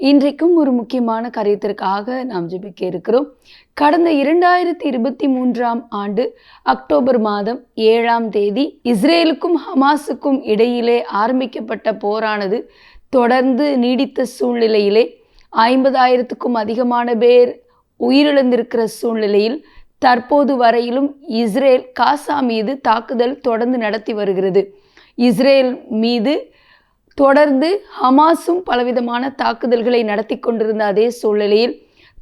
இன்றைக்கும் ஒரு முக்கியமான காரியத்திற்காக நாம் ஜெபிக்க இருக்கிறோம். கடந்த இரண்டாயிரத்தி இருபத்தி மூன்றாம் ஆண்டு அக்டோபர் மாதம் ஏழாம் தேதி இஸ்ரேலுக்கும் ஹமாஸுக்கும் இடையிலே ஆரம்பிக்கப்பட்ட போரானது தொடர்ந்து நீடித்த சூழ்நிலையிலே ஐம்பதாயிரத்துக்கும் அதிகமான பேர் உயிரிழந்திருக்கிற சூழ்நிலையில் தற்போது வரையிலும் இஸ்ரேல் காசா மீது தாக்குதல் தொடர்ந்து நடத்தி வருகிறது. இஸ்ரேல் மீது தொடர்ந்து ஹமாஸும் பலவிதமான தாக்குதல்களை நடத்தி கொண்டிருந்த அதே சூழ்நிலையில்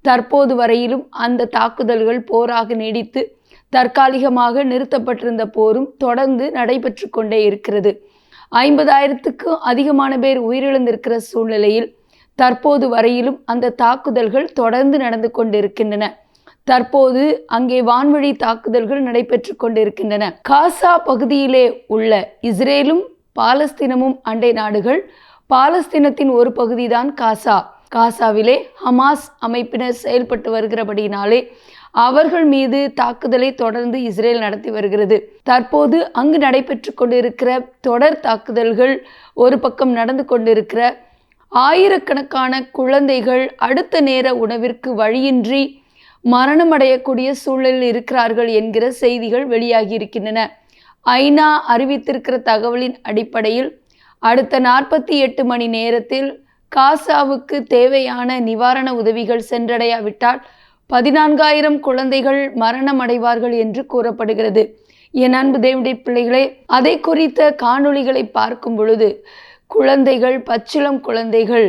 தற்போது வரையிலும் அந்த தாக்குதல்கள் போராக நீடித்து தற்காலிகமாக நிறுத்தப்பட்டிருந்த போரும் தொடர்ந்து நடைபெற்று கொண்டே இருக்கிறது. ஐம்பதாயிரத்துக்கும் அதிகமான பேர் உயிரிழந்திருக்கிற சூழ்நிலையில் தற்போது வரையிலும் அந்த தாக்குதல்கள் தொடர்ந்து நடந்து கொண்டிருக்கின்றன. தற்போது அங்கே வான்வழி தாக்குதல்கள் நடைபெற்று கொண்டிருக்கின்றன. காசா பகுதியிலே உள்ள இஸ்ரேலும் பாலஸ்தீனமும் அண்டை நாடுகள். பாலஸ்தீனத்தின் ஒரு பகுதிதான் காசா. காசாவிலே ஹமாஸ் அமைப்பினர் செயல்பட்டு வருகிறபடியினாலே அவர்கள் மீது தாக்குதலை தொடர்ந்து இஸ்ரேல் நடத்தி வருகிறது. தற்போது அங்கு நடைபெற்று கொண்டிருக்கிற தொடர் தாக்குதல்கள் ஒரு பக்கம் நடந்து கொண்டிருக்கிற ஆயிரக்கணக்கான குழந்தைகள் அடுத்த நேர உணவிற்கு வழியின்றி மரணமடையக்கூடிய சூழலில் இருக்கிறார்கள் என்கிற செய்திகள் வெளியாகி இருக்கின்றன. ஐநா அறிவித்திருக்கிற தகவலின் அடிப்படையில் அடுத்த நாற்பத்தி எட்டு மணி நேரத்தில் காசாவுக்கு தேவையான நிவாரண உதவிகள் சென்றடையாவிட்டால் பதினான்காயிரம் குழந்தைகள் மரணம் அடைவார்கள் என்று கூறப்படுகிறது. என் அன்பு தேவனுடைய பிள்ளைகளே அதை குறித்த காணொளிகளை பார்க்கும் பொழுது குழந்தைகள் பச்சிளம் குழந்தைகள்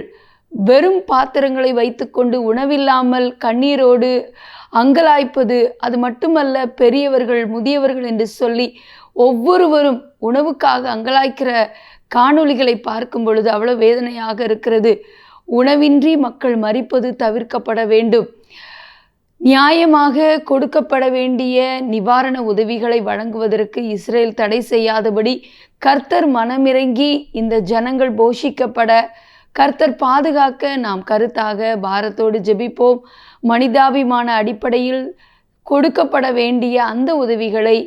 வெறும் பாத்திரங்களை வைத்துக்கொண்டு உணவில்லாமல் கண்ணீரோடு அங்கலாய்ப்பது அது மட்டுமல்ல பெரியவர்கள் முதியவர்கள் என்று சொல்லி ஒவ்வொருவரும் உணவுக்காக அங்கலாய்க்கிற காணொளிகளை பார்க்கும் பொழுது அவ்வளோ வேதனையாக இருக்கிறது. உணவின்றி மக்கள் மறிப்பது தவிர்க்கப்பட வேண்டும். நியாயமாக கொடுக்கப்பட வேண்டிய நிவாரண உதவிகளை வழங்குவதற்கு இஸ்ரேல் தடை செய்யாதபடி கர்த்தர் மனமிறங்கி இந்த ஜனங்கள் போஷிக்கப்பட கர்த்தர் பாதுகாக்க நாம் கருத்தாக பாரத்தோடு ஜெபிப்போம். மனிதாபிமான அடிப்படையில் கொடுக்கப்பட வேண்டிய அந்த உதவிகளை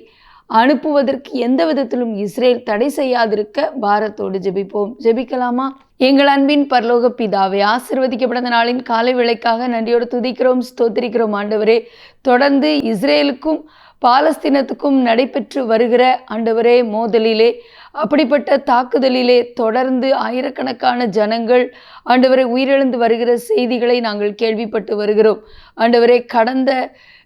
அனுப்புவதற்கு எந்த விதத்திலும் இஸ்ரேல் தடை செய்யாதிருக்க பாரத்தோடு ஜெபிப்போம். ஜெபிக்கலாமா? எங்கள் அன்பின் பரலோக பிதாவை ஆசிர்வதிக்கப்பட்ட நாளின் காலை விளைக்காக நன்றியோடு துதிக்கிறோம் ஸ்தோத்திரிக்கிறோம் ஆண்டவரே. தொடர்ந்து இஸ்ரேலுக்கும் பாலஸ்தீனத்துக்கும் நடைபெற்று வருகிற ஆண்டவரே மோதலிலே அப்படிப்பட்ட தாக்குதலிலே தொடர்ந்து ஆயிரக்கணக்கான ஜனங்கள் ஆண்டவரை உயிரிழந்து வருகிற செய்திகளை நாங்கள் கேள்விப்பட்டு வருகிறோம். ஆண்டவரே கடந்த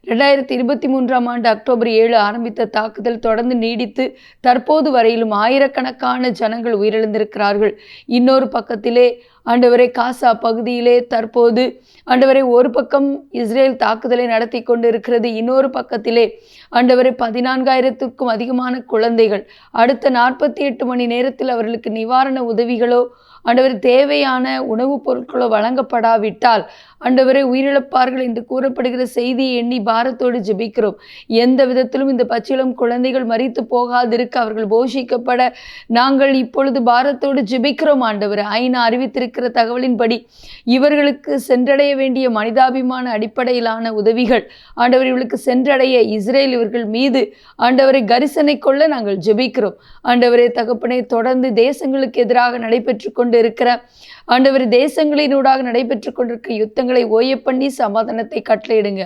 ரெண்டாயிரத்தி இருபத்தி மூன்றாம் ஆண்டு அக்டோபர் ஏழு ஆரம்பித்த தாக்குதல் தொடர்ந்து நீடித்து தற்போது வரையிலும் ஆயிரக்கணக்கான ஜனங்கள் உயிரிழந்திருக்கிறார்கள். இன்னொரு பக்கத்திலே ஆண்டவரை காசா பகுதியிலே தற்போது ஆண்டவரை ஒரு பக்கம் இஸ்ரேல் தாக்குதலை நடத்தி கொண்டிருக்கிறது இன்னொரு பக்கத்திலே ஆண்டவரை பதினான்காயிரத்துக்கும் அதிகமான குழந்தைகள் அடுத்த நாற்பத்தி எட்டு மணி நேரத்தில் அவர்களுக்கு நிவாரண உதவிகளோ ஆண்டவர் தேவையான உணவுப் பொருட்களோ வழங்கப்படாவிட்டால் ஆண்டவரை உயிரிழப்பார்கள் என்று கூறப்படுகிற செய்தியை எண்ணி பாரத்தோடு ஜெபிக்கிறோம். எந்த விதத்திலும் இந்த பச்சிளம் குழந்தைகள் மறித்து போகாதிருக்க அவர்கள் போஷிக்கப்பட நாங்கள் இப்பொழுது பாரத்தோடு ஜெபிக்கிறோம் ஆண்டவர். ஐநா அறிவித்திருக்கிற தகவலின்படி இவர்களுக்கு சென்றடைய வேண்டிய மனிதாபிமான அடிப்படையிலான உதவிகள் ஆண்டவர் இவர்களுக்கு சென்றடைய இஸ்ரேல் இவர்கள் மீது ஆண்டவரை கரிசனை கொள்ள நாங்கள் ஜெபிக்கிறோம். ஆண்டவரே தகப்பனை தொடர்ந்து தேசங்களுக்கு எதிராக நடைபெற்று கொண்டு இருக்கிற ஆண்டவர் தேசங்களினூடாக நடைபெற்று கொண்டிருக்கிற யுத்தங்களை ஓய பண்ணி சமாதானத்தை கட்டளையிடுங்க.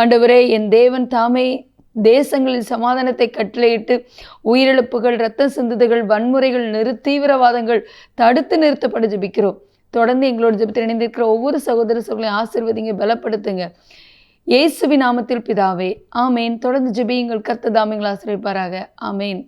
ஆண்டவரே என் தேவன் தாமே தேசங்களில் சமாதானத்தை கட்டளையிட்டு உயிரிழப்புகள் இரத்த சிந்துதுகள் வன்முறைகள் நிறு தீவிரவாதங்கள் தடுத்து நிறுத்தப்பட ஜபிக்கிறோம். தொடர்ந்து எங்களோட ஜபத்தில் இணைந்திருக்கிற ஒவ்வொரு சகோதர சகோதரையும் ஆசிர்வதிங்க பலப்படுத்துங்க. இயேசுவி நாமத்தில் பிதாவே ஆமேன். தொடர்ந்து ஜெபியுங்கள். கர்த்த தாமியங்கள் ஆசிரியப்பாராக ஆமேன்.